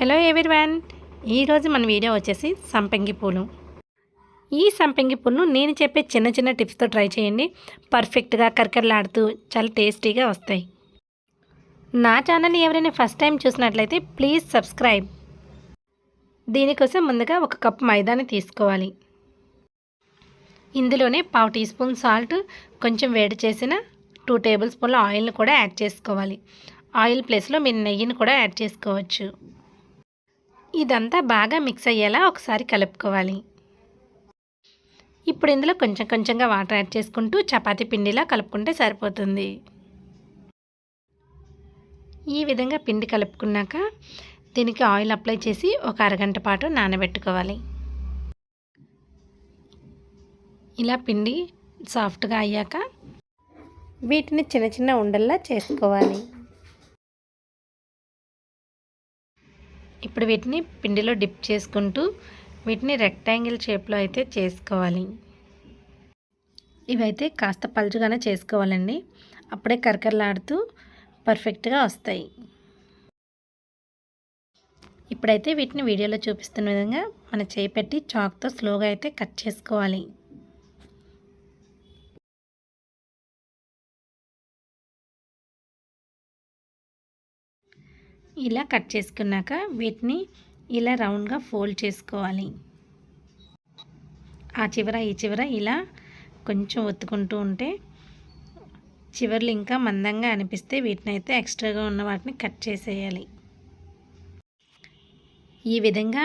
Hello everyone. ఈరోజు మన video వచ్చేసి సంపంగి పూలు. ఈ సంపంగి పూలను నేను చెప్పే చిన్న చిన్న టిప్స్తో ట్రై చేయండి. పర్ఫెక్ట్గా కరకరలాడుతూ చాలా టేస్టీగా వస్తాయి. నా ఛానల్ ఎవరైనా ఫస్ట్ టైం చూసినట్లయితే ప్లీజ్ సబ్స్క్రైబ్ దీనికోసం ముందుగా ఒక కప్ మైదాని తీసుకోవాలి. ఇందులోనే పావు టీ స్పూన్ సాల్ట్ కొంచెం వేడి చేసిన టూ టేబుల్ స్పూన్ల ఆయిల్ని కూడా యాడ్ చేసుకోవాలి. ఆయిల్ ప్లేస్లో మీరు నెయ్యిని కూడా యాడ్ చేసుకోవచ్చు. ఇదంతా బాగా మిక్స్ అయ్యేలా ఒకసారి కలుపుకోవాలి. ఇప్పుడు ఇందులో కొంచెం కొంచెంగా వాటర్ యాడ్ చేసుకుంటూ చపాతీ పిండిలా కలుపుకుంటే సరిపోతుంది. ఈ విధంగా పిండి కలుపుకున్నాక దీనికి ఆయిల్ అప్లై చేసి ఒక అరగంట పాటు నానబెట్టుకోవాలి. ఇలా పిండి సాఫ్ట్గా అయ్యాక వీటిని చిన్న చిన్న ఉండల్లా చేసుకోవాలి. ఇప్పుడు వీటిని పిండిలో డిప్ చేసుకుంటూ వీటిని రెక్టాంగిల్ షేప్లో అయితే చేసుకోవాలి. ఇవైతే కాస్త పలుచుగానే చేసుకోవాలండి. అప్పుడే కరకరలాడుతూ పర్ఫెక్ట్గా వస్తాయి. ఇప్పుడైతే వీటిని వీడియోలో చూపిస్తున్న విధంగా మన చేయి పెట్టి చాక్తో స్లోగా అయితే కట్ చేసుకోవాలి. ఇలా కట్ చేసుకున్నాక వీటిని ఇలా రౌండ్గా ఫోల్డ్ చేసుకోవాలి. ఆ చివర ఈ చివర ఇలా కొంచెం ఒత్తుకుంటూ ఉంటే చివర్లు ఇంకా మందంగా అనిపిస్తే వీటిని అయితే ఎక్స్ట్రాగా ఉన్న వాటిని కట్ చేసేయాలి. ఈ విధంగా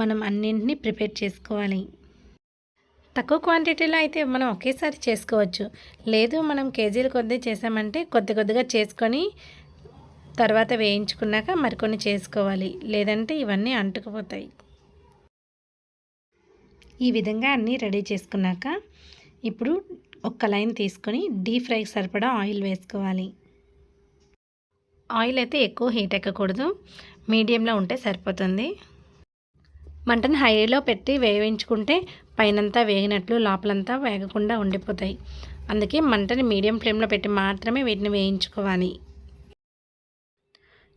మనం అన్నింటినీ ప్రిపేర్ చేసుకోవాలి. తక్కువ క్వాంటిటీలో అయితే మనం ఒకేసారి చేసుకోవచ్చు. లేదు మనం కేజీలు కొద్దీ చేసామంటే కొద్ది కొద్దిగా చేసుకొని తర్వాత వేయించుకున్నాక మరికొన్ని చేసుకోవాలి. లేదంటే ఇవన్నీ అంటుకుపోతాయి. ఈ విధంగా అన్నీ రెడీ చేసుకున్నాక ఇప్పుడు ఒక్క లైన్ తీసుకొని డీప్ ఫ్రైకి సరిపడా ఆయిల్ వేసుకోవాలి. ఆయిల్ అయితే ఎక్కువ హీట్ ఎక్కకూడదు. మీడియంలో ఉంటే సరిపోతుంది. మంటను హైలో పెట్టి వేయించుకుంటే పైనంతా వేగినట్లు లోపలంతా వేగకుండా ఉండిపోతాయి. అందుకే మంటని మీడియం ఫ్లేమ్లో పెట్టి మాత్రమే వీటిని వేయించుకోవాలి.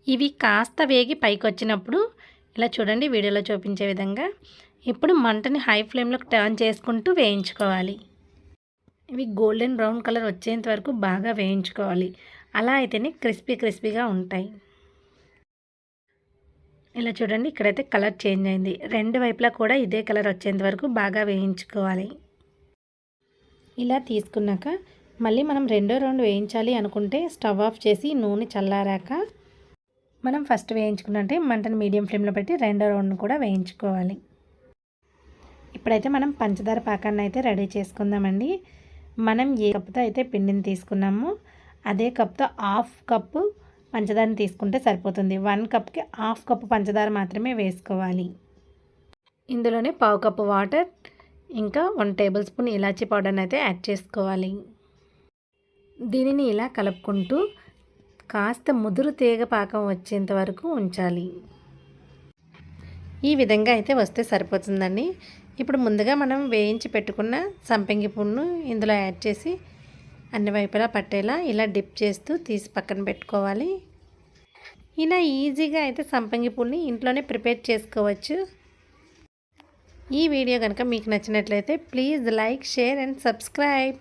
ఇవి కాస్త వేగి పైకి వచ్చినప్పుడు ఇలా చూడండి వీడియోలో చూపించే విధంగా ఇప్పుడు మంటని హై ఫ్లేమ్లోకి టర్న్ చేసుకుంటూ వేయించుకోవాలి. ఇవి గోల్డెన్ బ్రౌన్ కలర్ వచ్చేంత వరకు బాగా వేయించుకోవాలి. అలా అయితేనే క్రిస్పీ క్రిస్పీగా ఉంటాయి. ఇలా చూడండి ఇక్కడైతే కలర్ చేంజ్ అయింది. రెండు వైపులా కూడా ఇదే కలర్ వచ్చేంత వరకు బాగా వేయించుకోవాలి. ఇలా తీసుకున్నాక మళ్ళీ మనం రెండో రౌండ్ వేయించాలి అనుకుంటే స్టవ్ ఆఫ్ చేసి నూనె చల్లారాక మనం ఫస్ట్ వేయించుకున్నట్టే మంటను మీడియం ఫ్లేమ్లో పెట్టి రెండో రౌండ్ కూడా వేయించుకోవాలి. ఇప్పుడైతే మనం పంచదార పాకాన్ని అయితే రెడీ చేసుకుందామండి. మనం ఏ కప్తో అయితే పిండిని తీసుకున్నామో అదే కప్తో హాఫ్ కప్పు పంచదారని తీసుకుంటే సరిపోతుంది. వన్ కప్కి హాఫ్ కప్పు పంచదార మాత్రమే వేసుకోవాలి. ఇందులోనే పావు కప్పు వాటర్ ఇంకా వన్ టేబుల్ స్పూన్ ఇలాచీ పౌడర్ని అయితే యాడ్ చేసుకోవాలి. దీనిని ఇలా కలుపుకుంటూ కాస్త ముదురు తీగ పాకం వచ్చేంత వరకు ఉంచాలి. ఈ విధంగా అయితే వస్తే సరిపోతుందండి. ఇప్పుడు ముందుగా మనం వేయించి పెట్టుకున్న సంపంగి పున్ను ఇందులో యాడ్ చేసి అన్ని వైపులా పట్టేలా ఇలా డిప్ చేస్తూ తీసి పక్కన పెట్టుకోవాలి. ఇలా ఈజీగా అయితే సంపంగి పుల్ని ఇంట్లోనే ప్రిపేర్ చేసుకోవచ్చు. ఈ వీడియో కనుక మీకు నచ్చినట్లయితే please like share and subscribe.